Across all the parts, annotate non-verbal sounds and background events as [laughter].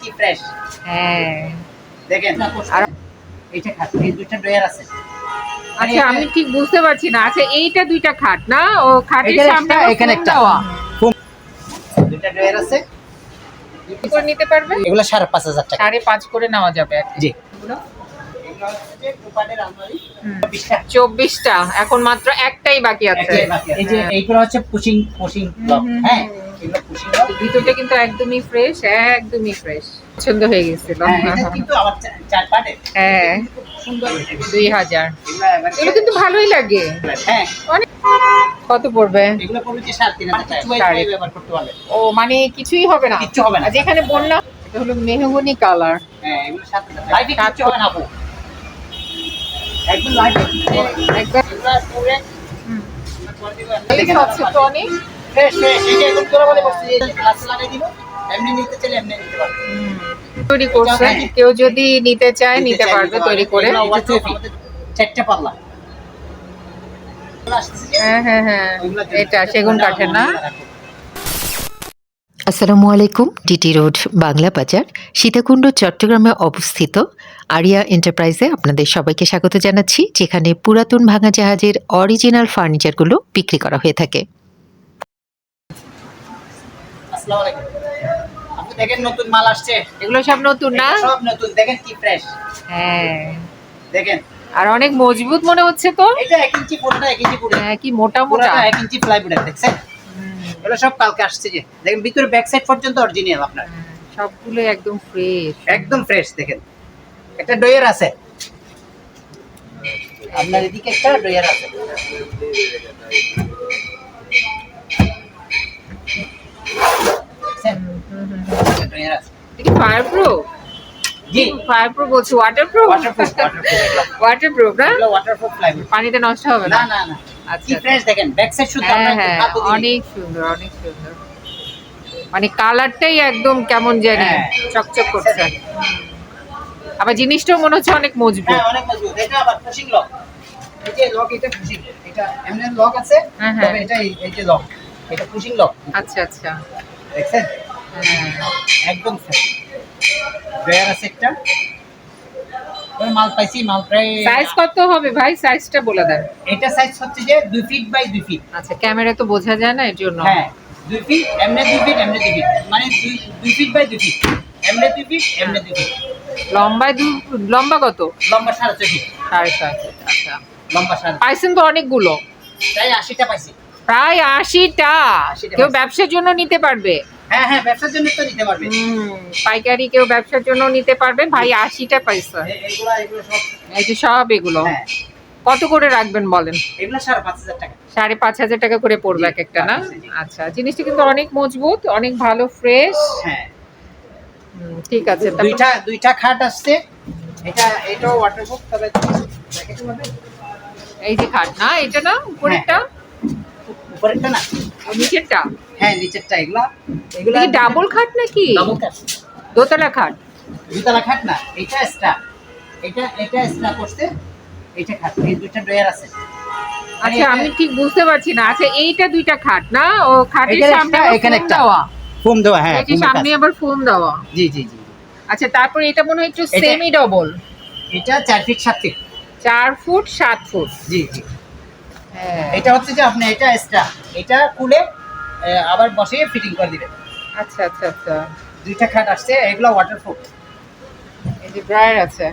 কি ফ্রেশ হ্যাঁ। দেখেন আর এইটা খাট এই দুইটা ড্রয়ার আছে। আচ্ছা আমি ঠিক বুঝতে পারছি না। আচ্ছা এইটা দুইটা খাট না? ও খাটের সামনে এখানে একটা। দুইটা ড্রয়ার আছে। করে নিতে পারবে? এগুলো সাড়ে পাঁচ হাজার টাকা। সাড়ে পাঁচ করে নেওয়া যাবে জি। চব্বিশটা। এখন মাত্র একটাই বাকি আছে। এই যে এইগুলো হচ্ছে পুশিং পুশিং হ্যাঁ? ভিতরটা কিন্তু একদমই ফ্রেশ একদমই ফ্রেশ পছন্দ হয়ে গেছিল হ্যাঁ কিন্তু চার হ্যাঁ। সুন্দর দুই হাজার। এগুলো কিন্তু ভালোই লাগে। হ্যাঁ। অনেক কত পড়বে? এগুলো পড়বে যে সাড়ে তিন হাজার টাকা। কিছু সাড়ে- ওয়াইফাই ব্যবহার করতে পারবে ও মানে কিছুই হবে না? কিচ্ছু হবে না। যেখানে বললাম এটা হলো মেহগনি কালার। হ্যাঁ এগুলো সাত হাজার না একদম লাইভে একদম। পুরো হুম। দেখেন এই স্বচ্ছ টনিক ফ্রেশ ফ্রেশ এই যে একদম তোরা বলে বসছি এই গ্লাস লাগাই দিব এমনি নিতে চাইলে এমনি নিতে পারবে। তৈরি করছে। কেউ যদি নিতে চায় নিতে পারবে তৈরি করে। চারটে পাল্লা। হ্যাঁ হ্যাঁ হ্যাঁ। এটা সেগুন কাঠের না। আসসালামু আলাইকুম ডিটি রোড বাংলা বাজার সীতাকুণ্ড চট্টগ্রামে অবস্থিত আরিয়া এন্টারপ্রাইজে আপনাদের সবাইকে স্বাগত জানাচ্ছি যেখানে পুরাতন ভাঙা জাহাজের অরিজিনাল ফার্নিচারগুলো বিক্রি করা হয়ে থাকে। আসসালামু আলাইকুম। আপনি দেখেন নতুন মাল আসছে। এগুলো সব নতুন না? সব নতুন দেখেন কি ফ্রেশ হ্যাঁ। দেখেন। আর অনেক মজবুত মনে হচ্ছে তো। এটা এক ইঞ্চি পুরোটা এক ইঞ্চি পুরো হ্যাঁ কি মোটা মোটা। পুরোটা এক ইঞ্চি প্লাইউড দেখছেন? এগুলো সব কালকে আসছে যে। দেখেন ভিতরে ব্যাক সাইড পর্যন্ত অরিজিনাল আপনার। হ্যাঁ, সবগুলো একদম ফ্রেশ একদম ফ্রেশ দেখেন। একটা ডয়ার আছে। আপনার এদিকে একটা ডয়ার আছে দেখছেন? একটা ড্রয়ার আছে। এটা ফায়ার জি। ফায়ার প্রুফ বলছি ওয়াটার ওয়াটারপ্রুফ ওয়াটার প্রুফ না? পানিতে নষ্ট হবে না? না না আচ্ছা। ফ্রেশ দেখেন ব্যাক সাইড হ্যাঁ। অনেক সুন্দর অনেক সুন্দর। মানে কালারটাই একদম কেমন জানি হ্যাঁ। চকচক করছে। আবার জিনিসটাও মনে হচ্ছে অনেক মজবুত। হ্যাঁ অনেক মজবুত। এটা আবার পুশিং লক এই যে লক এটা পুশিং এটা এমনি লক আছে। তবে এটা এই যে লক এটা পুশিং লক আচ্ছা আচ্ছা। দেখছেন। একদম ড্রয়ার আছে একটা। মাল পাইছি মাল প্রায় সাইজ কত হবে ভাই? সাইজটা বলে দেন। এটা সাইজ হচ্ছে যে দুই ফিট বাই দুই ফিট আচ্ছা ক্যামেরা তো বোঝা যায় না এর জন্য। হ্যাঁ দুই ফিট এমনি দুই ফিট এমনি দুই ফিট মানে দুই দুই ফিট বাই দুই ফিট এমনি দুই ফিট এমনি দুই ফিট লম্বায় দু লম্বা কত? লম্বা সাড়ে ছয় ফিট সাড়ে ছয় ফুট, আচ্ছা। লম্বা পাইছেন তো অনেকগুলো। প্রায় আশিটা পাইছি। প্রায় আশিটা। 80টা কেউ ব্যবসার জন্য নিতে পারবে। হ্যাঁ হ্যাঁ ব্যবসার জন্য তো নিতে পারবে পাইকারি কেউ ব্যবসার জন্য নিতে পারবে ভাই আশিটা সব এই যে সব এগুলো। হ্যাঁ। কত করে রাখবেন বলেন? সাড়ে পাঁচ হাজার টাকা। সাড়ে পাঁচ হাজার টাকা করে পড়বে এক একটা না? আচ্ছা জিনিসটা কিন্তু অনেক মজবুত অনেক ভালো ফ্রেশ। হ্যাঁ। ঠিক আছে দুইটা দুইটা খাট আসছে। এটা এটাও ওয়াটারপ্রুফ তবে এই যে খাট না? এটা না উপরেরটা? উপরেরটা না? নিচেরটা? হ্যাঁ নিচেরটা এগুলা ডাবল খাট নাকি? ডাবল খাট। দোতলা খাট? দুতলা খাট না এটা এক্সট্রা এটা এটা এক্সট্রা করছে এটা খাট এই দুইটা ড্রয়ার আছে। আচ্ছা আমি ঠিক বুঝতে পারছি না। আচ্ছা এইটা দুইটা খাট না? ও খাটের সামনে এখানে একটা। ফোম দেওয়া হ্যাঁ সামনে আবার ফোম দেওয়া। জি জি জি। আচ্ছা তারপর এটা মনে হয় একটু সেমি ডবল এটা চার ফিট সাত ফিট চার ফুট সাত ফুট জি জি। এটা হচ্ছে যে আপনি এটা এক্সট্রা এটা খুলে আবার বসিয়ে ফিটিং করে দিবেন। আচ্ছা আচ্ছা আচ্ছা। দুইটা খাট আসছে এগুলো ওয়াটারপ্রুফ এই যে ড্রায়ার আছে।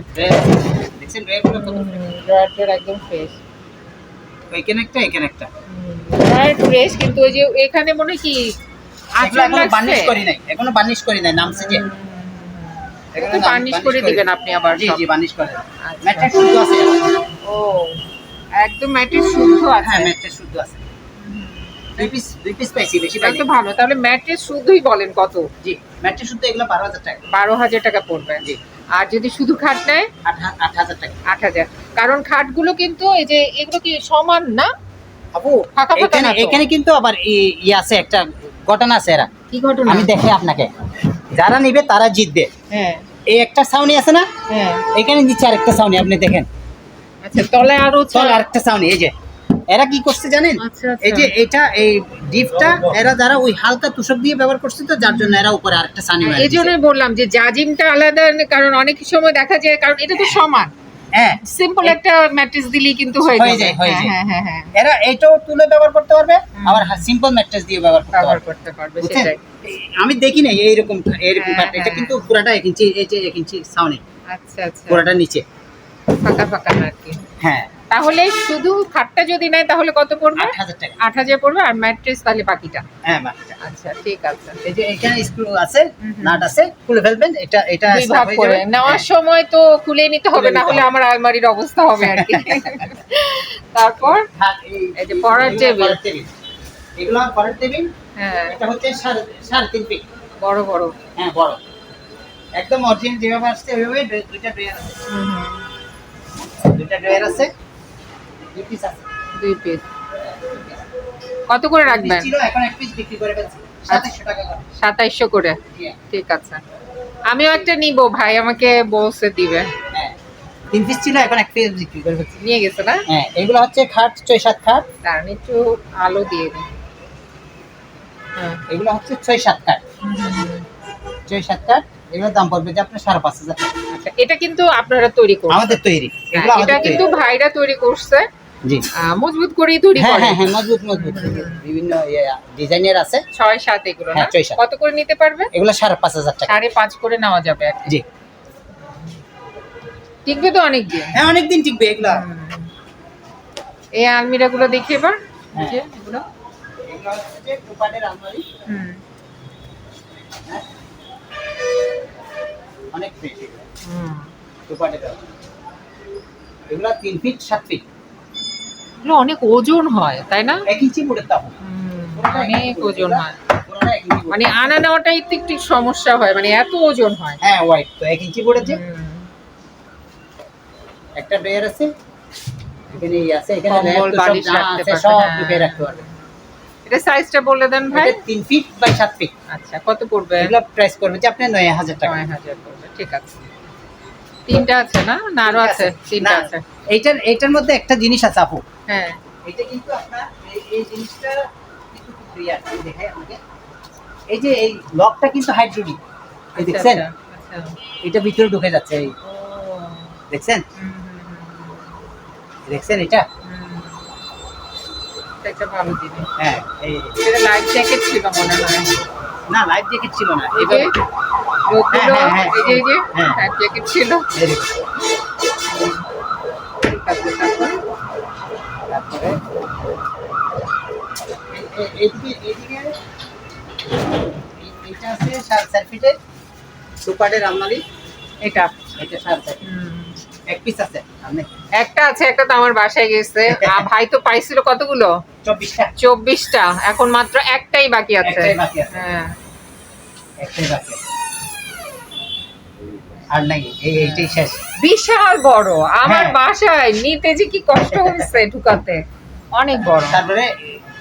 দেখছেন ড্রয়ারগুলো কত ড্রায়ারটা একদম ফ্রেশ এখানে একটা এখানে একটা। ড্রায়ার ফ্রেশ কিন্তু ওই যে এখানে মনে হয় কি এখনও বার্নিশ করি নাই এখনও বার্নিশ করি নাই নামছে যে। বার্নিশ করে দিবেন আপনি আবার জি জি বার্নিশ করে আচ্ছা। ম্যাটটা শুদ্ধ আছে। ও। একদম ম্যাটের শুদ্ধ আছে। হ্যাঁ ম্যাটটা শুদ্ধ আছে। দুই পিস দুই পিস পাইছি বেশি তাহলে তো ভালো তাহলে শুদ্ধই বলেন কত? জি ম্যাটটা শুদ্ধ এগুলো বারো হাজার টাকা। বারো হাজার টাকা পড়বে। জি। আর যদি শুধু খাট নেয়? আট হাজার টাকা। আট হাজার। কারণ খাটগুলো কিন্তু এই যে এগুলো কি সমান না? আপু ফাঁকা ফাঁকা এখানে না এখানে কিন্তু আবার ই- আছে একটা ঘটনা আছে এরা। কি ঘটনা? আমি দেখে আপনাকে। যারা নিবে তারা জিতবে। হ্যাঁ। এই একটা সাউনি আছে না? হ্যাঁ। এখানে নিচে আরেকটা সাউনি আপনি দেখেন। আচ্ছা আরও আরেকটা এই যে এরা কি করছে জানেন? আচ্ছা এই যে এটা এই ডিপটা এরা যারা ওই হালকা তুষক দিয়ে ব্যবহার করছে তো যার জন্য এরা উপরে আরেকটা সানি হ্যাঁ, এই জন্যই বললাম যে জাজিমটা আলাদা কারণ অনেক সময় দেখা যায় কারণ এটা তো সমান। হ্যাঁ। সিম্পল একটা ম্যাট্রেস দিলেই কিন্তু হয়ে হয়ে যায়, হ্যাঁ, হ্যাঁ হ্যাঁ হ্যাঁ এরা এটাও তুলে ব্যবহার করতে পারবে আবার সিম্পল ম্যাট্রেস দিয়ে ব্যবহার করতে পারবে? সেটাই। আমি দেখি না এইরকম হ্যাঁ, এটা হ্যাঁ। কিন্তু পুরাটা এক ইঞ্চি এই যে এক ইঞ্চি সাউনি আচ্ছা আচ্ছা। পুরাটা নিচে। ফাঁকা ফাঁকা আর কি হ্যাঁ। তাহলে শুধু খাটটা যদি নেয় তাহলে কত পড়বে? আট হাজার টাকা। আট হাজার পড়বে আর ম্যাট্রেস তাহলে বাকিটা। হ্যাঁ বাকিটা। আচ্ছা ঠিক আছে। এই যে এখানে স্ক্রু আছে। নাট আছে খুলে ফেলবেন এটা এটা ভাগ করে নেওয়ার হ্যাঁ। সময় তো খুলে নিতে হবে না হলে আমার আলমারির অবস্থা হবে আর কি। [laughs] তারপর? এই যে পড়ার টেবিল। এগুলো পড়ার টেবিল? হ্যাঁ। এটা হচ্ছে সাড়ে সাড়ে তিন ফিট। বড় বড়। হ্যাঁ বড়। একদম অরিজিনাল যেভাবে আসছে ওইভাবে দুইটা ড্রয়ার আছে। হুম। দুইটা ড্রয়ার আছে দুই পিস আছে। দুই পিস কত করে রাখবেন? এখন এক পিস বিক্রি করে ফেলছি। সাতাশশো টাকা করে। সাতাইশশো করে? হ্যাঁ, ঠিক আছে। আমিও একটা নিব ভাই আমাকে বসে দিবে। হ্যাঁ। তিন পিস ছিল এখন এক পিস বিক্রি করে ফেলছি। নিয়ে গেছে না? হ্যাঁ এগুলো হচ্ছে খাট ছয় সাত খাট। কারণ একটু আলো দিয়ে দিন হ্যাঁ এগুলো হচ্ছে ছয় সাত খাট। ছয় সাত কাঠ এগুলোর দাম পড়বে যে আপনার সাড়ে পাঁচ হাজার। আচ্ছা এটা কিন্তু আপনারা তৈরি করছেন। আমাদের তৈরি। হ্যাঁ, এটা কিন্তু ভাইরা তৈরি করছে। জি। মজবুত করেই তৈরি হ্যাঁ করে। হ্যাঁ হ্যাঁ মজবুত মজবুত। বিভিন্ন ডিজাইনের আছে। ছয় সাত এগুলো না? হ্যাঁ, ছয় সাত। কত করে নিতে পারবে? এগুলো সাড়ে পাঁচ হাজার টাকা। সাড়ে পাঁচ করে নেওয়া যাবে জি। টিকবে তো অনেক দিন? হ্যাঁ অনেকদিন টিকবে এগুলো। এই আলমিরা গুলো দেখি এবার। হ্যাঁ। এগুলো এগুলো। হচ্ছে যে আলমারি হুম। অনেক এগুলো তিন ফিট সাত ফিট এগুলো অনেক ওজন হয় তাই না? এক ইঞ্চি তাপ অনেক ওজন হয়। মানে আনা নেওয়াটাই তো একটু সমস্যা হয় মানে এত ওজন হয়। হ্যাঁ হোয়াইট তো এক ইঞ্চি পড়েছে। একটা ড্রয়ার আছে। এখানে এই আছে এখানে কম্বল, সব বালিশ রাখতে আছে সব হ্যাঁ। ঢুকে রাখতে পারবে। এটা সাইজটা বলে দেন ভাই। তিন ফিট বাই সাত ফিট আচ্ছা কত পড়বে? এগুলো প্রাইস করবে যে আপনার নয় হাজার টাকা। নয় হাজার পড়বে। ঠিক আছে। তিনটা আছে না? না আরও আছে। তিনটা আছে। এইটার এইটার মধ্যে একটা জিনিস আছে আপু। হ্যাঁ। এটা কিন্তু আপনার এই- জিনিসটা কিন্তু রিয়ার দেখাই এই যে এই লকটা কিন্তু হাইড্রোলিক এই আচ্ছা, দেখছেন? আচ্ছা, আচ্ছা। এটা ভিতরে ঢুকে যাচ্ছে এই। দেখছেন দেখছেন? এটা হুম, হুম। এটা? একটা ভালো জিনিস। হ্যাঁ এই এটা লাইফ জ্যাকেট ছিল মনে হয়। না লাইফ জ্যাকেট ছিল না। এই হ্যাঁ, হ্যাঁ, এই যে এই যে হ্যাঁ। জ্যাকেট ছিল। তারপর আছে সুপারের আলমারি এটা। এক পিস আছে একটা আছে একটা তো আমার বাসায় গেছে। [laughs] আর ভাই তো পাইছিল কতগুলো? চব্বিশটা। চব্বিশটা। এখন মাত্র একটাই বাকি আছে। একটাই বাকি আছে। হ্যাঁ। একটাই বাকি আছে। আর নাই এই এইটাই শেষ। বিশাল বড় আমার হ্যাঁ। বাসায় নিতে যে কি কষ্ট হচ্ছে ঢুকাতে অনেক বড়। তারপরে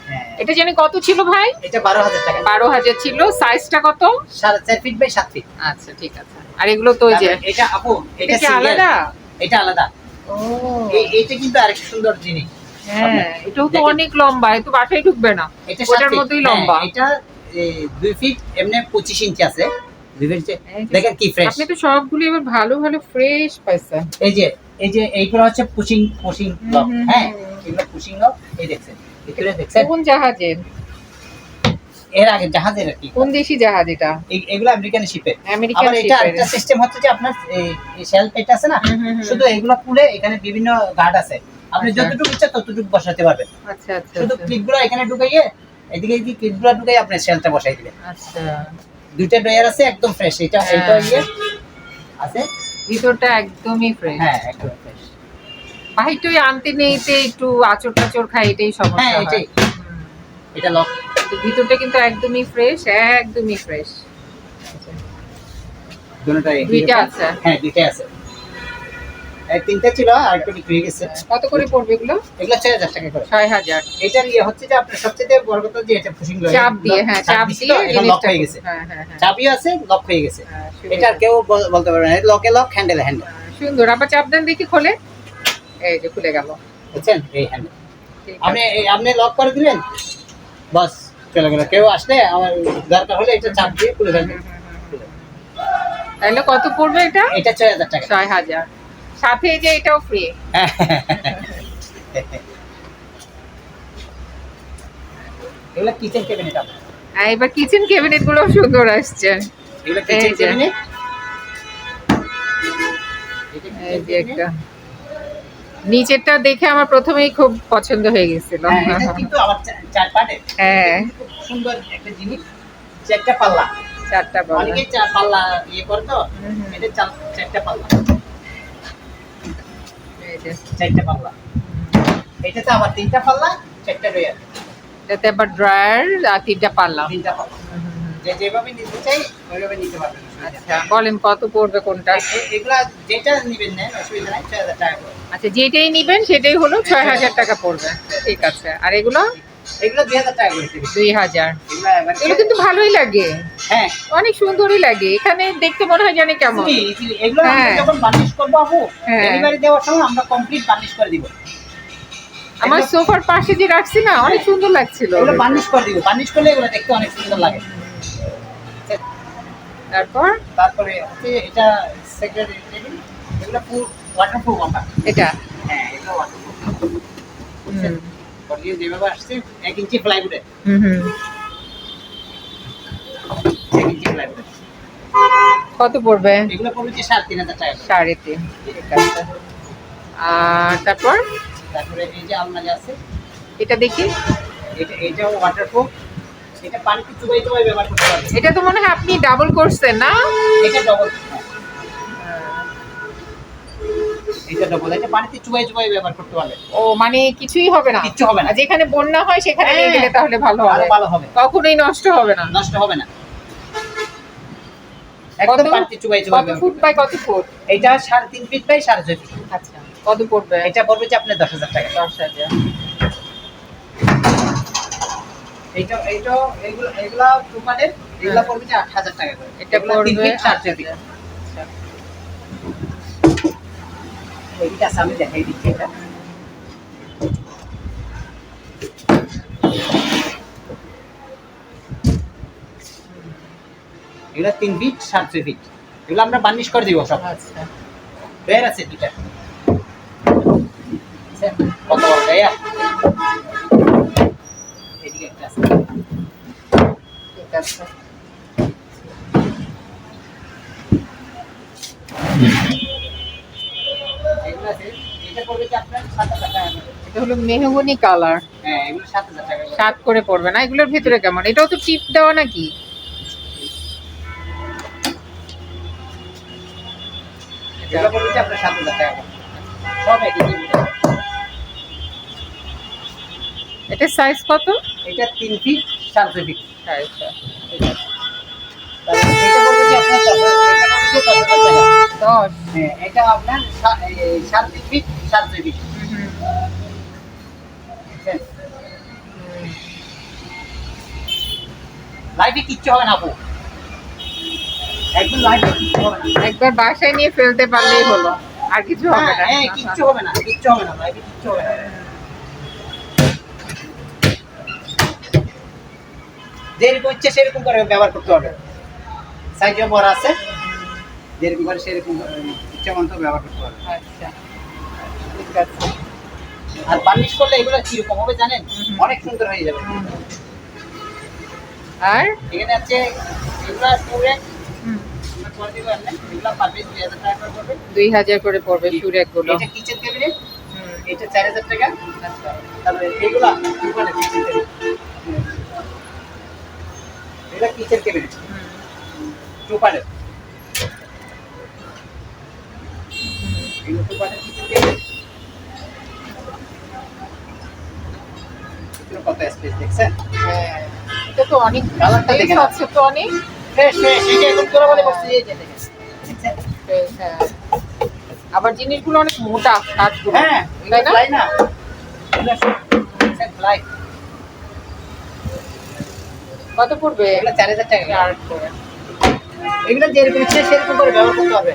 হ্যাঁ, এটা জানি কত ছিল ভাই? এটা বারো হাজার টাকা। বারো হাজার ছিল সাইজটা কত? সাড়ে চার ফিট বাই সাত ফিট আচ্ছা ঠিক আছে। আর এগুলো তো যে এটা আপু এটা কি আলাদা? এটা আলাদা। ও। এইটা কিন্তু আরেক সুন্দর জিনিস। হ্যাঁ এটাও তো অনেক লম্বা এ তো বাসায় ঢুকবে না। এটা ওটার মতোই হ্যাঁ, লম্বা। এটা দুই ফিট এমনি পঁচিশ ইঞ্চি আছে। দেখেন কি ফ্রেশ আপনি তো সবগুলো এবার ভালো ভালো ফ্রেশ পাইছেন। এই যে এই যে এইগুলো হচ্ছে পুশিং পুশিং লক হুম, হুম, হ্যাঁ এগুলো পুশিং লক এই দেখছেন ভিতরে দেখছেন? কোন জাহাজের? এর আগে জাহাজের কি। কোন দেশি জাহাজ এটা? এগুলো আমেরিকান শিপের আমেরিকান এটা একটা সিস্টেম হচ্ছে যে আপনার শেলফ এটা আছে না? হুম, হুম, হুম। শুধু এগুলো খুলে এখানে বিভিন্ন গার্ড আছে। আপনি আচ্ছা। যতটুকু ইচ্ছা ততটুকু বসাতে পারবেন। আচ্ছা আচ্ছা শুধু আচ্ছা। ক্লিপগুলো এখানে ঢুকাইয়ে এদিকে ক্লিপগুলো ঢুকাই আপনি শেলটা বসাই দিবেন। আচ্ছা। দুইটা ড্রয়ার আছে একদম ফ্রেশ এটা হ্যাঁ। এটা ইয়ে আছে? ভিতরটা একদমই ফ্রেশ হ্যাঁ একদম ফ্রেশ আনতে নেইতে একটু আচর টাচর খাই এটাই সমস্যা হ্যাঁ, এটাই। এটা লক ভিতরটা কিন্তু একদমই ফ্রেশ একদমই ফ্রেশ দুটোটাই দুইটা আছে। হ্যাঁ দুইটা আছে। তিনটা ছিল আর একটু বিক্রি হয়ে গেছে। কত করে পড়বে এগুলো? এগুলো ছয় হাজার টাকা করে। ছয় হাজার। এটার ইয়ে হচ্ছে যে আপনার সবচেয়ে বড় কথা যে এটা পুশিং চাপ দিয়ে হ্যাঁ চাপ দিয়ে লক হয়ে গেছে। হ্যাঁ হ্যাঁ হ্যাঁ। আছে লক গেছে। এটা কেউ বলতে পারবে না। লকে লক হ্যান্ডেল হ্যান্ডেল হ্যাঁ, সুন্দর। আবার চাপ দেন দেখি খোলে। এই যে খুলে গেল। বুঝছেন? এই হ্যান্ডেল আপনি আপনি লক করে দিলেন বাস চলে গেল। কেউ আসলে আমার দরকার হলে এটা চাপ দিয়ে খুলে ফেলবেন। তাহলে কত পড়বে এটা? এটা ছয় হাজার টাকা। ছয় হাজার। সাথে যে এটাও ফ্রি এগুলো কিচেন ক্যাবিনেট আর এবার কিচেন ক্যাবিনেটগুলো সুন্দর আসছে। এগুলো কিচেন ক্যাবিনেট এই যে একটা। নিচেরটা দেখে আমার প্রথমেই খুব পছন্দ হয়ে গেছিল। হ্যাঁ এটা কিন্তু আবার চার পার্টের হ্যাঁ। খুব সুন্দর একটা জিনিস। চারটা পাল্লা। চারটা অনেকে চার পাল্লা ইয়ে করে তো হুম হুম। এটা চারটা পাল্লা। চারটা পাল্লা। এটাতে আবার তিনটা পাল্লা চারটা এটাতে আবার ড্রয়ার আর তিনটা পাল্লা। তিনটা পাল্লা। যে যেভাবে নিতে চাই ওইভাবে নিতে পারবেন। আচ্ছা বলেন কত পড়বে কোনটা? এগুলা যেটা নেবেন না অসুবিধা নাই ছয় হাজার টাকা আচ্ছা যেটাই নিবেন সেটাই হলো ছয় হাজার টাকা পড়বে। ঠিক আছে। আর এগুলো? এগুলো দুই হাজার টাকা করে দুই হাজার। এগুলো কিন্তু ভালোই লাগে। হ্যাঁ। অনেক সুন্দরই লাগে। এখানে দেখতে মনে হয় জানি কেমন। এগুলো হ্যাঁ। যখন বার্নিশ করব আপু হ্যাঁ। ডেলিভারি দেওয়ার সময় আমরা কমপ্লিট বার্নিশ করে দিব। আমার সোফার পাশে যে রাখছি না অনেক সুন্দর লাগছিল। এগুলো বার্নিশ করে দিব। বার্নিশ করলে এগুলো দেখতে অনেক সুন্দর লাগে। তারপর? তারপরে হচ্ছে এটা সেক্রেটারি টেবিল এগুলো ফুল ওয়াটারপ্রুফ আমরা। এটা? হ্যাঁ ওয়াটারপ্রুফ হুম যেভাবে আসছে এক ইঞ্চি প্লাইউডে হুম হুম। এক ইঞ্চি প্লাইউডে কত পড়বে? এগুলো পড়বে যে সাড়ে তিন হাজার টাকা সাড়ে তিন ঠিক আছে। আর তারপর? তারপরে এই যে আলমারি আছে এটা দেখি। এটা এটাও ওয়াটারপ্রুফ এটা পানিতে চুবাই চুবাই ব্যবহার করতে পারবে এটা তো মনে হয় আপনি ডাবল করছেন না? এটা ডবল এটা ডবল এটা পানিতে চুবাই চুবাই ব্যবহার করতে পারবে ও মানে কিছুই হবে না। কিচ্ছু হবে না। যেখানে বন্যা হয় সেখানে নিয়ে হ্যাঁ। গেলে তাহলে ভালো আরও হবে ভালো হবে। কখনোই নষ্ট হবে না। নষ্ট হবে না। একদম পানিতে চুবাই চুবাই কত ফুট বাই কত ফুট? এটা সাড়ে তিন ফিট বাই সাড়ে ছয় ফিট আচ্ছা কত পড়বে এটা পড়বে যে আপনার দশ হাজার টাকা। দশ হাজার। এইটা এইটা এগুলো এগুলা টুমানের এগুলা হ্যাঁ। পড়বে যে আট হাজার টাকা করে। এটা পড়বে ফিট হাজার। আচ্ছা। এইটা আমি দেখাই দিচ্ছি এটা এগুলা তিন ফিট সাড়ে ছয় ফিট এগুলো আমরা বার্নিশ করে দিব সব। আচ্ছা। বের আছে দুটা আচ্ছা, কত বড় দেয়া এদিকে একটা আছে। এটা সাত হলো মেহগনি কালার। হ্যাঁ সাত করে। সাত পড়বে না? এগুলোর ভিতরে কেমন? এটাও তো টিপ দেওয়া নাকি? সাত। এটা সাইজ কত? এটা তিন ফিট সাড়ে ছয় ফিট আচ্ছা। একবার বাসায় নিয়ে ফেলতে পারলেই হলো। আর কিছু হবে না। হ্যাঁ, কিচ্ছু হবে না কিচ্ছু হবে না কিচ্ছু হবে না। যেরকম ইচ্ছে সেরকম করে ব্যবহার করতে হবে। সাইজও বড় আছে। যেরকম করে সেরকম ইচ্ছা মতো ব্যবহার করতে হবে আচ্ছা ঠিক আছে। আর বার্নিশ করলে এগুলো কীরকম হবে জানেন? অনেক সুন্দর হয়ে যাবে। আর? এখানে আছে এগুলো পারবে দুই হাজার করে পড়বে। দুই হাজার করে পড়বে সুরেকগুলো এটা কিচেন টেবিলে এটা চার হাজার টাকা। আচ্ছা তারপরে এগুলা কিচেন টেবিল এটা কিচেন টেবিল টুপারে এগুলো টুপারে কিচেন টেবিল এগুলো কত স্পেস দেখছেন এটা তো অনেক কালারটা দেখে আছে তো অনেক ফ্রেশ ফ্রেশ এটা একদম তোরা বলে বসছে এই যে দেখেন দেখছেন? space। আবার জিনিসগুলো অনেক মোটা কাঠগুলো হ্যাঁ তাই না? না। কত পড়বে? এগুলো চার হাজার টাকা। এগুলো যেরকম ইচ্ছে সেরকম করে ব্যবহার করতে হবে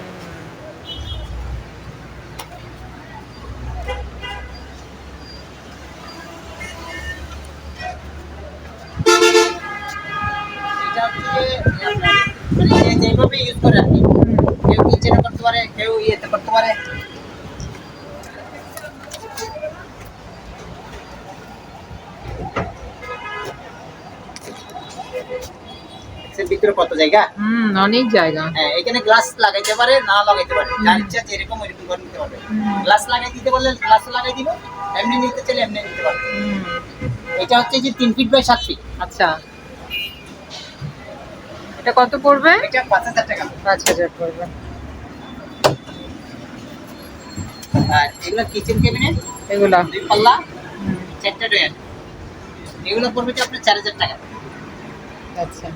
করতে পারে দেখছেন ভিতরে কত জায়গা? হুম অনেক জায়গা। হ্যাঁ এখানে গ্লাস লাগাইতে পারে না লাগাইতে পারে। যার ইচ্ছা যেরকম ওইরকম করে নিতে পারবে। গ্লাস লাগাই দিতে বললে গ্লাস লাগাই দিব এমনি নিতে চাইলে এমনি নিতে পারবে। এটা হচ্ছে যে তিন ফিট বাই সাত ফিট আচ্ছা। এটা কত পড়বে? এটা পাঁচ হাজার টাকা। পাঁচ হাজার পড়বে। আর এগুলো কিচেন ক্যাবিনেট এগুলা। দুই পাল্লা চারটা ডয়ার এগুলো পড়বে আপনার চার হাজার টাকা। আচ্ছা।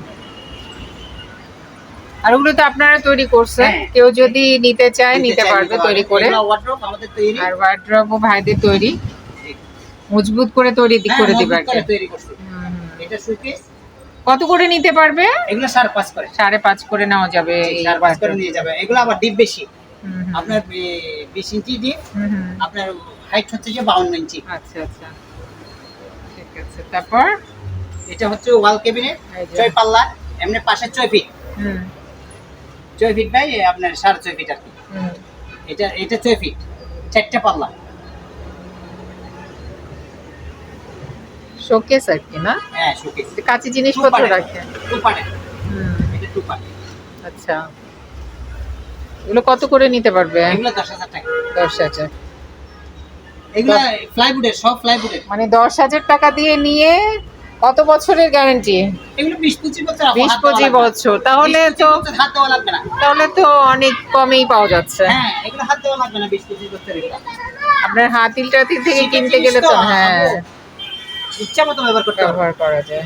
আর ওগুলো তো আপনারা তৈরি করছেন। হ্যাঁ। কেউ যদি নিতে চায় নিতে পারবে তৈরি করে। আর ওয়ার্ড্রপ তৈরি ভাইদের তৈরি। মজবুত করে তৈরি দি- হ্যাঁ, করে দিবে কত করে নিতে পারবে? এগুলো সাড়ে পাঁচ করে। সাড়ে পাঁচ করে নেওয়া যাবে সাড়ে পাঁচ করে নিয়ে যাবে। এগুলো আবার ডিপ বেশি। আপনার বিশ ইঞ্চি ডিপ। আপনার হাইট হচ্ছে যে বাউন্ন ইঞ্চি। আচ্ছা আচ্ছা। ঠিক আছে তারপর? এটা হচ্ছে ওয়াল ক্যাবিনেট যে। ছয় পাল্লা এমনি পাশে ছয় ফিট হুম, ছয় ফিট বাই আপনার সাড়ে ছয় ফিট আর কি। এটা এটা ছয় ফিট চারটে পাল্লা। শোকেস আর কি না? হ্যাঁ সুকেস যে কাঁচি জিনিসপত্র রাখে। টু পার্টে হুম, এটা টু আচ্ছা। এগুলো কত করে নিতে পারবে? এগুলো দশ হাজার টাকা। দশ হাজার। এগুলো ফ্লাইউডের সব ফ্লাইউডের মানে দশ হাজার টাকা দিয়ে নিয়ে কত বছরের গ্যারান্টি এগুলো বিশ পঁচিশ বছর তাহলে তো হাত দেওয়া লাগবে না। তাহলে তো অনেক কমেই পাওয়া যাচ্ছে। হ্যাঁ এগুলো হাত দেওয়া লাগবে না বিশ পঁচিশ বছর এগুলো আপনার হাতিল টাতিল থেকে কিনতে গেলে তো, হ্যাঁ। ইচ্ছা মতো ব্যবহার করতে ব্যবহার করা যায়।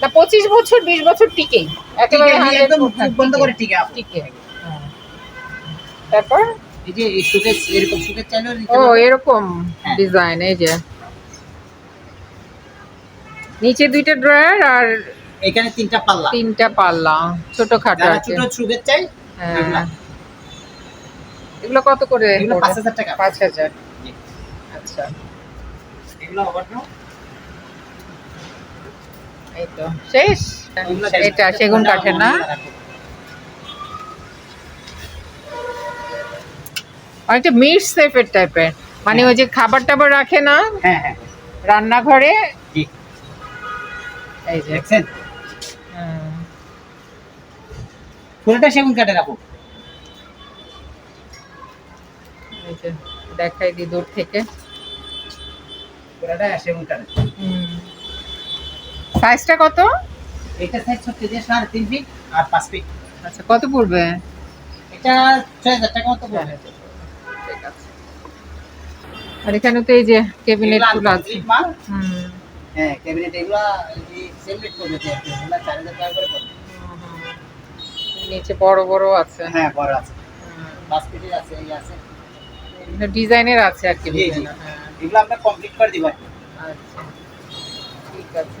তা পঁচিশ বছর বিশ বছর টিকেই একেবারে টিকে, আমি 100 একদম হ্যাঁ, বন্ধ করে টিকে টিকে হ্যাঁ। তারপর? এই যে সুকেস এরকম সুকেস চাইলেও ও এরকম হ্যাঁ। ডিজাইন এই যে। নিচে দুইটা ড্রয়ার আর এখানে তিনটা পাল্লা। তিনটা পাল্লা ছোট খাটো আছে। ছোট সুকেস চাই হ্যাঁ। এগুলো। কত করে এগুলো পড়বে? পাঁচ হাজার টাকা। পাঁচ হাজার। জি। আচ্ছা। এগুলো ওভারড্রপ এই তো শেষ? এটা সেগুন কাঠের না? অনেকটা মিট সেফের টাইপের মানে ওই যে খাবার টাবার রাখে না? হ্যাঁ হ্যাঁ। রান্নাঘরে? এই যে দেখছেন? পুরোটা সেগুন দেখাই দি দূর থেকে। পুরোটা সেগুন সাইজটা কত? এটা সাইজ হচ্ছে যে সাড়ে তিন ফিট আর পাঁচ ফিট আচ্ছা কত পড়বে? এটা ছয় হাজার টাকা মতো পড়বে। আর এখানে তো এই যে ক্যাবিনেটগুলো আছে। হুম। হ্যাঁ ক্যাবিনেট এগুলো সেমলেট করবে তো এগুলো চার হাজার টাকা করে নিচে বড় বড় আছে। হ্যাঁ বড় আছে। বাস্কেটের আছে এই আছে। ডিজাইনের আছে আর কি হ্যাঁ। এগুলো আমরা কমপ্লিট করে দিব আচ্ছা। ঠিক আছে।